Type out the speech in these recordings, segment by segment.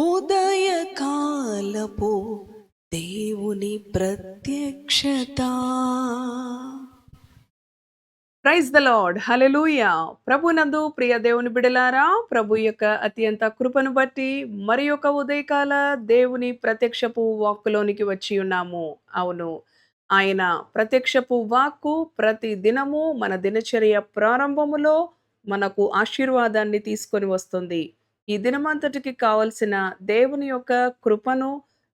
ఉదయకాలపు దేవుని ప్రత్యక్షత. ప్రైజ్ ద లార్డ్ హలెలూయ ప్రభునందు ప్రియ దేవుని బిడలారా ప్రభు యొక్క అత్యంత కృపను బట్టి మరి యొక్క ఉదయకాల దేవుని ప్రత్యక్షపు వాక్కులోనికి వచ్చి ఉన్నాము. అవును ఆయన ప్రత్యక్షపు వాక్కు ప్రతి దినము మన దినచర్య ప్రారంభములో మనకు ఆశీర్వాదాన్ని తీసుకొని వస్తుంది. ఈ దినమంతటికి కావలసిన దేవుని యొక్క కృపను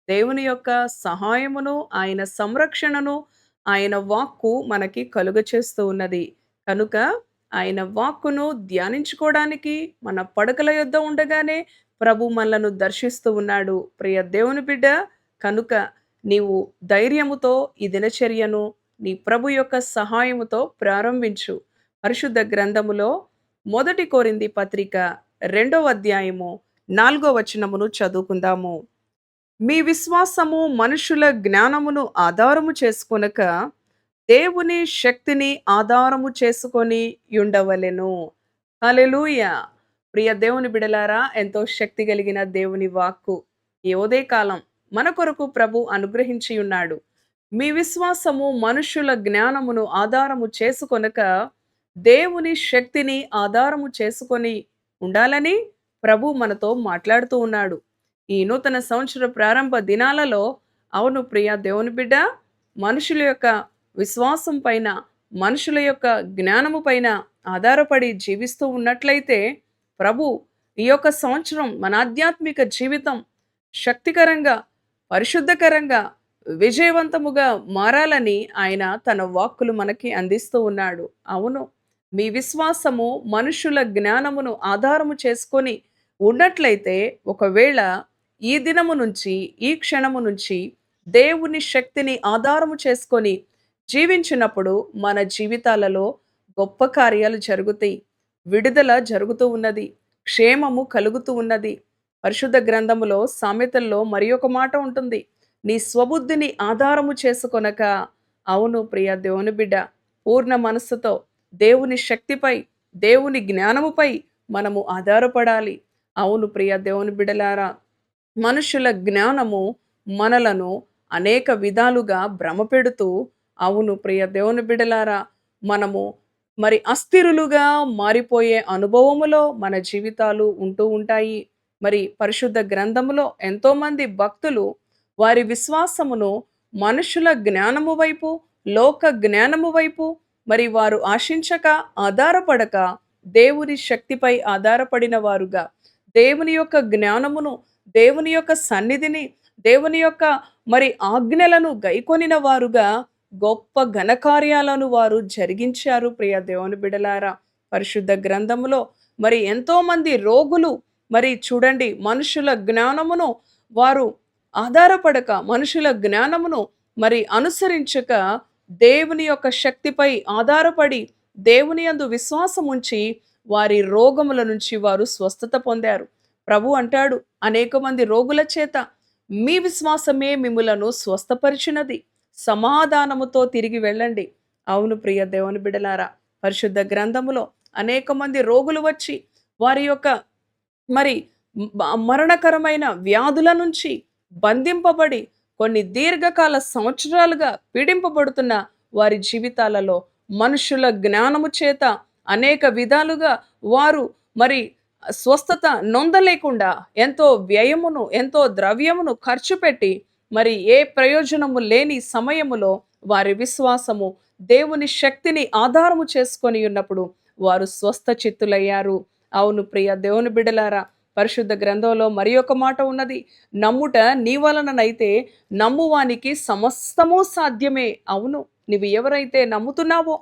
దేవుని యొక్క సహాయమును ఆయన సంరక్షణను ఆయన వాక్కు మనకి కలుగ చేస్తూ ఉన్నది. కనుక ఆయన వాక్కును ధ్యానించుకోవడానికి మన పడకల యొద్ద ఉండగానే ప్రభు మనలను దర్శిస్తూ ఉన్నాడు. ప్రియ దేవుని బిడ్డ కనుక నీవు ధైర్యముతో ఈ దినచర్యను నీ ప్రభు యొక్క సహాయముతో ప్రారంభించు. పరిశుద్ధ గ్రంథములో మొదటి కోరింది పత్రిక రెండవ అధ్యాయము నాలుగో వచనమును చదువుకుందాము. మీ విశ్వాసము మనుషుల జ్ఞానమును ఆధారము చేసుకొనక దేవుని శక్తిని ఆధారము చేసుకొని ఉండవలెను. హల్లెలూయ! ప్రియ దేవుని బిడలారా ఎంతో శక్తి కలిగిన దేవుని వాక్కు. ఈ ఉదయకాలం మన కొరకు ప్రభు అనుగ్రహించి ఉన్నాడు. మీ విశ్వాసము మనుషుల జ్ఞానమును ఆధారము చేసుకొనక దేవుని శక్తిని ఆధారము చేసుకొని ఉండాలని ప్రభు మనతో మాట్లాడుతూ ఉన్నాడు. ఈ నూతన సంవత్సర ప్రారంభ దినాలలో అవును ప్రియ దేవుని బిడ్డ మనుషుల యొక్క విశ్వాసం పైన మనుషుల యొక్క జ్ఞానము పైన ఆధారపడి జీవిస్తూ ఉన్నట్లయితే ప్రభు ఈ యొక్క సంవత్సరం మన ఆధ్యాత్మిక జీవితం శక్తికరంగా పరిశుద్ధకరంగా విజయవంతముగా మారాలని ఆయన తన వాక్కులు మనకి అందిస్తూ ఉన్నాడు. అవును మీ విశ్వాసము మనుషుల జ్ఞానమును ఆధారము చేసుకొని ఉన్నట్లయితే ఒకవేళ ఈ దినము నుంచి ఈ క్షణము నుంచి దేవుని శక్తిని ఆధారము చేసుకొని జీవించినప్పుడు మన జీవితాలలో గొప్ప కార్యాలు జరుగుతాయి. విడుదల జరుగుతూ ఉన్నది. క్షేమము కలుగుతూ ఉన్నది. పరిశుద్ధ గ్రంథములో సామెతల్లో మరి ఒక మాట ఉంటుంది. నీ స్వబుద్ధిని ఆధారము చేసుకొనక అవును ప్రియ దేవుని బిడ్డ పూర్ణ మనస్సుతో దేవుని శక్తిపై దేవుని జ్ఞానముపై మనము ఆధారపడాలి. అవును ప్రియ దేవుని బిడలారా మనుషుల జ్ఞానము మనలను అనేక విధాలుగా భ్రమపెడుతూ అవును ప్రియ దేవుని బిడలారా మనము మరి అస్థిరులుగా మారిపోయే అనుభవములో మన జీవితాలు ఉంటూ ఉంటాయి. మరి పరిశుద్ధ గ్రంథములో ఎంతోమంది భక్తులు వారి విశ్వాసమును మనుషుల జ్ఞానము వైపు లోక జ్ఞానము వైపు మరి వారు ఆశించక ఆధారపడక దేవుని శక్తిపై ఆధారపడిన వారుగా. దేవుని యొక్క జ్ఞానమును దేవుని యొక్క సన్నిధిని దేవుని యొక్క మరి ఆజ్ఞలను గైకొనిన వారుగా గొప్ప ఘనకార్యాలను వారు జరిగించారు ప్రియ దేవుని బిడలారా. పరిశుద్ధ గ్రంథములో మరి ఎంతోమంది రోగులు మరి చూడండి మనుషుల జ్ఞానమును వారు ఆధారపడక మనుషుల జ్ఞానమును మరి అనుసరించక దేవుని యొక్క శక్తిపై ఆధారపడి దేవుని యందు విశ్వాసం ఉంచి వారి రోగముల నుంచి వారు స్వస్థత పొందారు. ప్రభు అంటాడు అనేక మంది రోగుల చేత మీ విశ్వాసమే మిమ్ములను స్వస్థపరిచినది. సమాధానముతో తిరిగి వెళ్ళండి. అవును ప్రియ దేవుని బిడలారా పరిశుద్ధ గ్రంథములో అనేక మంది రోగులు వచ్చి వారి యొక్క మరి మరణకరమైన వ్యాధుల నుంచి బంధింపబడి కొన్ని దీర్ఘకాల సంవత్సరాలుగా పీడింపబడుతున్న వారి జీవితాలలో మనుషుల జ్ఞానము చేత అనేక విధాలుగా వారు మరి స్వస్థత నొందలేకుండా ఎంతో వ్యయమును ఎంతో ద్రవ్యమును ఖర్చు పెట్టి మరి ఏ ప్రయోజనము లేని సమయములో వారి విశ్వాసము దేవుని శక్తిని ఆధారము చేసుకొని ఉన్నప్పుడు వారు స్వస్థ చిత్తులయ్యారు. అవును ప్రియ దేవుని బిడలారా పరిశుద్ధ గ్రంథంలో మరి ఒక మాట ఉన్నది. నమ్ముట నీ వలననైతే నమ్మువానికి సమస్తము సాధ్యమే. అవును నువ్వు ఎవరైతే నమ్ముతున్నావో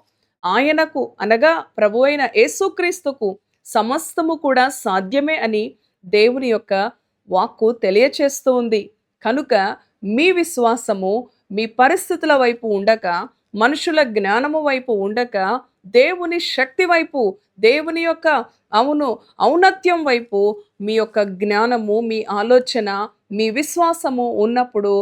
ఆయనకు అనగా ప్రభు అయిన యేసుక్రీస్తుకు సమస్తము కూడా సాధ్యమే అని దేవుని యొక్క వాక్కు తెలియచేస్తూ ఉంది. కనుక మీ విశ్వాసము మీ పరిస్థితుల వైపు ఉండక మనుషుల జ్ఞానము వైపు ఉండక దేవుని శక్తి వైపు దేవుని యొక్క అవును ఔన్నత్యం వైపు మీ యొక్క జ్ఞానము మీ ఆలోచన మీ విశ్వాసము ఉన్నప్పుడు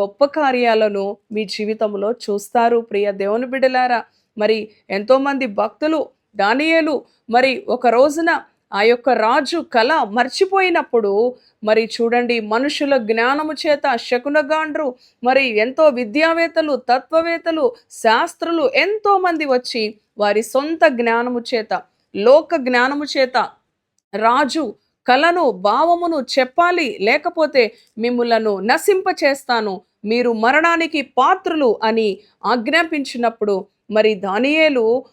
గొప్ప కార్యాలను మీ జీవితంలో చూస్తారు. ప్రియ దేవుని బిడలారా మరి ఎంతోమంది భక్తులు దానియేలు మరి ఒక రోజున ఆ యొక్క రాజు కళ మర్చిపోయినప్పుడు మరి చూడండి మనుషుల జ్ఞానము చేత శకునగాండ్రు. మరి ఎంతో విద్యావేత్తలు తత్వవేత్తలు శాస్త్రులు ఎంతో మంది వచ్చి వారి సొంత జ్ఞానము చేత లోక జ్ఞానము చేత రాజు కలను భావమును చెప్పాలి. లేకపోతే మిమ్ములను నశింప చేస్తాను. మీరు మరణానికి పాత్రులు అని ఆజ్ఞాపించినప్పుడు మరి దానియేలు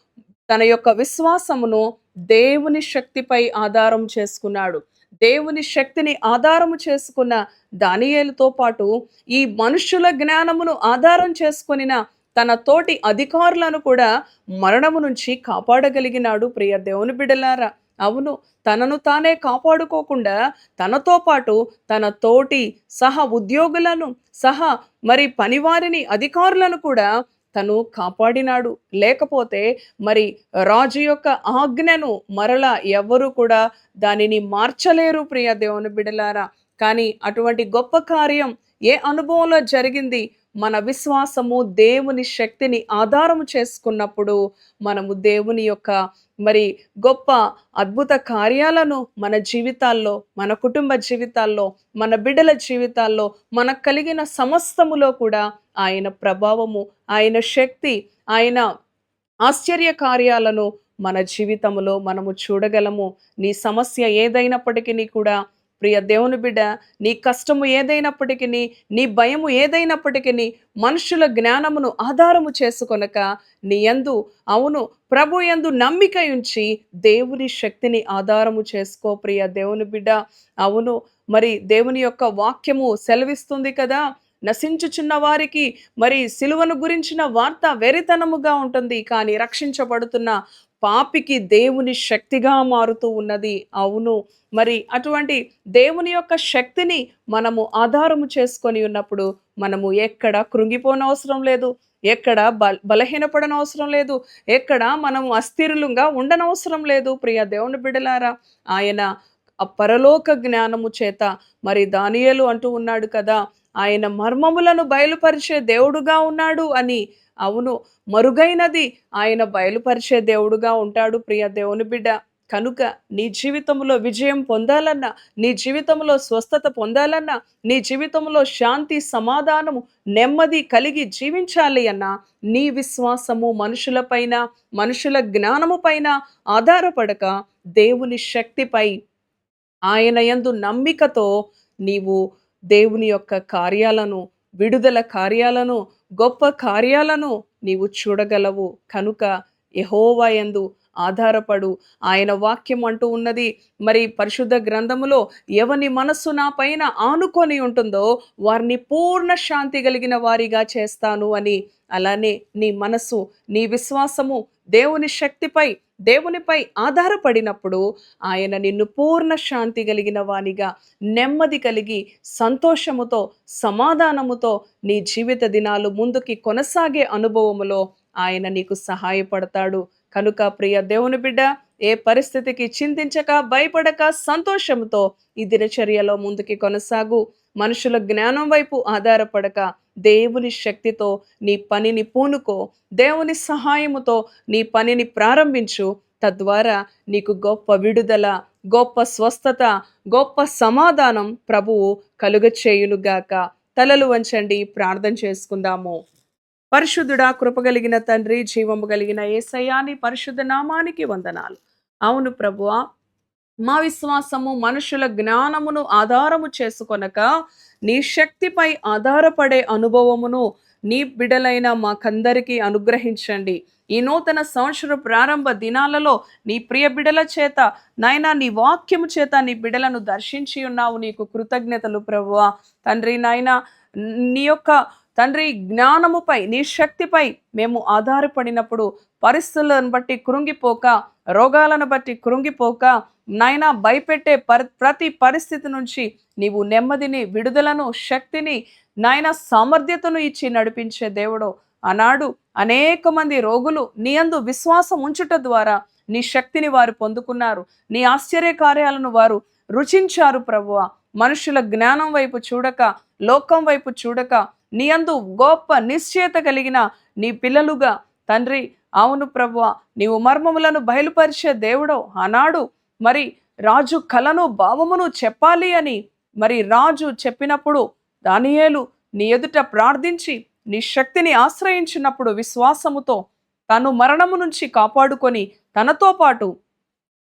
తన యొక్క విశ్వాసమును దేవుని శక్తిపై ఆధారం చేసుకున్నాడు. దేవుని శక్తిని ఆధారము చేసుకున్న దానియేలుతో పాటు ఈ మనుషుల జ్ఞానమును ఆధారం చేసుకొనిన తన తోటి అధికారులను కూడా మరణము నుంచి కాపాడగలిగినాడు ప్రియ దేవుని బిడలారా. అవును తనను తానే కాపాడుకోకుండా తనతో పాటు తన తోటి సహ ఉద్యోగులను సహా మరి పనివారిని అధికారులను కూడా తను కాపాడినాడు. లేకపోతే మరి రాజు యొక్క ఆజ్ఞను మరల ఎవ్వరూ కూడా దానిని మార్చలేరు ప్రియ దేవుని బిడలారా. కానీ అటువంటి గొప్ప కార్యం ఏ అనుభవంలో జరిగింది? మన విశ్వాసము దేవుని శక్తిని ఆధారము చేసుకున్నప్పుడు మనము దేవుని యొక్క మరి గొప్ప అద్భుత కార్యాలను మన జీవితాల్లో మన కుటుంబ జీవితాల్లో మన బిడ్డల జీవితాల్లో మనకు కలిగిన సమస్తములో కూడా ఆయన ప్రభావము ఆయన శక్తి ఆయన ఆశ్చర్య కార్యాలను మన జీవితంలో మనము చూడగలము. నీ సమస్య ఏదైనప్పటికీ కూడా ప్రియ దేవుని బిడ్డ నీ కష్టము ఏదైనప్పటికీ నీ భయము ఏదైనప్పటికీ మనుషుల జ్ఞానమును ఆధారము చేసుకొనక నీ యందు అవును ప్రభు యందు నమ్మిక ఉంచి దేవుని శక్తిని ఆధారము చేసుకో ప్రియ దేవుని బిడ్డ. అవును మరి దేవుని యొక్క వాక్యము సెలవిస్తుంది కదా? నశించుచున్న వారికి మరి సిలువను గురించిన వార్త వెరితనముగా ఉంటుంది. కానీ రక్షించబడుతున్న పాపికి దేవుని శక్తిగా మారుతూ ఉన్నది. అవును. మరి అటువంటి దేవుని యొక్క శక్తిని మనము ఆధారము చేసుకొని ఉన్నప్పుడు మనము ఎక్కడ కృంగిపోనవసరం లేదు. ఎక్కడ బల బలహీనపడనవసరం లేదు. ఎక్కడ మనము అస్థిరులుగా ఉండనవసరం లేదు. ప్రియ దేవుని బిడలారా ఆయన పరలోక జ్ఞానము చేత మరి దానియేలు అంటూ ఉన్నాడు కదా. ఆయన మర్మములను బయలుపరిచే దేవుడుగా ఉన్నాడు అని. అవును మరుగైనది ఆయన బయలుపరిచే దేవుడుగా ఉంటాడు ప్రియ దేవుని బిడ్డ. కనుక నీ జీవితంలో విజయం పొందాలన్నా నీ జీవితంలో స్వస్థత పొందాలన్నా నీ జీవితంలో శాంతి సమాధానము నెమ్మది కలిగి జీవించాలి అన్నా నీ విశ్వాసము మనుషులపైన మనుషుల జ్ఞానము పైన ఆధారపడక దేవుని శక్తిపై ఆయన యందు నమ్మికతో నీవు దేవుని యొక్క కార్యాలను విడుదల కార్యాలను గొప్ప కార్యాలను నీవు చూడగలవు. కనుక యెహోవా యందు ఆధారపడు. ఆయన వాక్యం అంటూ ఉన్నది మరి పరిశుద్ధ గ్రంథములో ఎవని మనస్సు నా పైన ఆనుకొని ఉంటుందో వారిని పూర్ణ శాంతి కలిగిన వారిగా చేస్తాను అని. అలానే నీ మనస్సు నీ విశ్వాసము దేవుని శక్తిపై దేవునిపై ఆధారపడినప్పుడు ఆయన నిన్ను పూర్ణ శాంతి కలిగిన వానిగా నెమ్మది కలిగి సంతోషముతో సమాధానముతో నీ జీవిత దినాలు ముందుకి కొనసాగే అనుభవములో ఆయన నీకు సహాయపడతాడు. కనుక ప్రియ దేవుని బిడ్డ ఏ పరిస్థితికి చింతించక భయపడక సంతోషంతో ఈ దినచర్యలో ముందుకి కొనసాగు. మనుషుల జ్ఞానం వైపు ఆధారపడక దేవుని శక్తితో నీ పనిని పూనుకో దేవుని సహాయముతో నీ పనిని ప్రారంభించు. తద్వారా నీకు గొప్ప విడుదల గొప్ప స్వస్థత గొప్ప సమాధానం ప్రభువు కలుగచేయునుగాక తలలు వంచండి ప్రార్థన చేసుకుందాము. పరిశుద్ధుడా కృపగలిగిన తండ్రి జీవము కలిగిన ఏసయాని పరిశుద్ధ నామానికి వందనాలు. అవును ప్రభువా మా విశ్వాసము మనుషుల జ్ఞానమును ఆధారము చేసుకొనక నీ శక్తిపై ఆధారపడే అనుభవమును నీ బిడలైన మాకందరికీ అనుగ్రహించండి. ఈ నూతన సంవత్సర ప్రారంభ దినాలలో నీ ప్రియ బిడల చేత నాయనా నీ వాక్యము చేత నీ బిడలను దర్శించి ఉన్నావు నీకు కృతజ్ఞతలు ప్రభువా. తండ్రి నాయనా నీ యొక్క తండ్రి జ్ఞానముపై నీ శక్తిపై మేము ఆధారపడినప్పుడు పరిస్థితులను బట్టి కృంగిపోక రోగాలను బట్టి కృంగిపోక నాయనా భయపెట్టే పరి ప్రతి పరిస్థితి నుంచి నీవు నెమ్మదిని విడుదలను శక్తిని నాయన సామర్థ్యతను ఇచ్చి నడిపించే దేవుడు. ఆనాడు అనేక మంది రోగులు నీ అందు విశ్వాసం ఉంచుట ద్వారా నీ శక్తిని వారు పొందుకున్నారు. నీ ఆశ్చర్య కార్యాలను వారు రుచించారు ప్రభువ. మనుషుల జ్ఞానం వైపు చూడక లోకం వైపు చూడక నీ అందు గొప్ప నిశ్చయత కలిగిన నీ పిల్లలుగా. తండ్రి అవును ప్రభువ నీవు మర్మములను బయలుపరిచే దేవుడో. ఆనాడు మరి రాజు కలను భావమును చెప్పాలి అని మరి రాజు చెప్పినప్పుడు దానియేలు నీ ఎదుట ప్రార్థించి నీ శక్తిని ఆశ్రయించినప్పుడు విశ్వాసముతో తను మరణము నుంచి కాపాడుకొని తనతో పాటు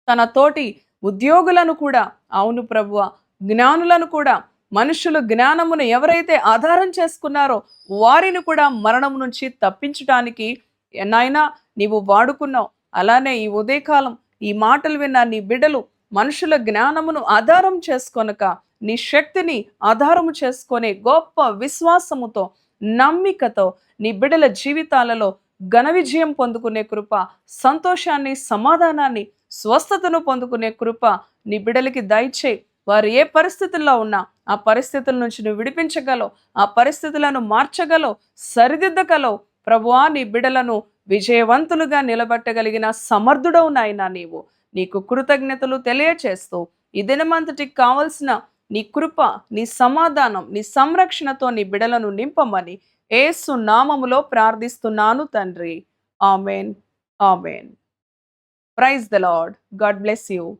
తన తోటి ఉద్యోగులను కూడా అవును ప్రభువ జ్ఞానులను కూడా మనుషులు జ్ఞానమును ఎవరైతే ఆధారం చేసుకున్నారో వారిని కూడా మరణం నుంచి తప్పించడానికి నాయనా నీవు వాడుకున్నావు. అలానే ఈ ఉదయకాలం ఈ మాటలు విన్న నీ బిడ్డలు మనుషుల జ్ఞానమును ఆధారం చేసుకొనక నీ శక్తిని ఆధారము చేసుకునే గొప్ప విశ్వాసముతో నమ్మికతో నీ బిడ్డల జీవితాలలో ఘన విజయం పొందుకునే కృప సంతోషాన్ని సమాధానాన్ని స్వస్థతను పొందుకునే కృప నీ బిడ్డలకి దయచే. వారు ఏ పరిస్థితుల్లో ఉన్నా ఆ పరిస్థితుల నుంచి నువ్వు విడిపించగలవు ఆ పరిస్థితులను మార్చగలవు సరిదిద్దగలవు. ప్రభువా నీ బిడలను విజయవంతులుగా నిలబెట్టగలిగిన సమర్థుడవు నాయన నీవు. నీకు కృతజ్ఞతలు తెలియచేస్తూ ఈ దినమంతటికి కావలసిన నీ కృప నీ సమాధానం నీ సంరక్షణతో నీ బిడలను నింపమని ఏసు నామములో ప్రార్థిస్తున్నాను తండ్రి. Amen. Amen. Praise the Lord. God bless you.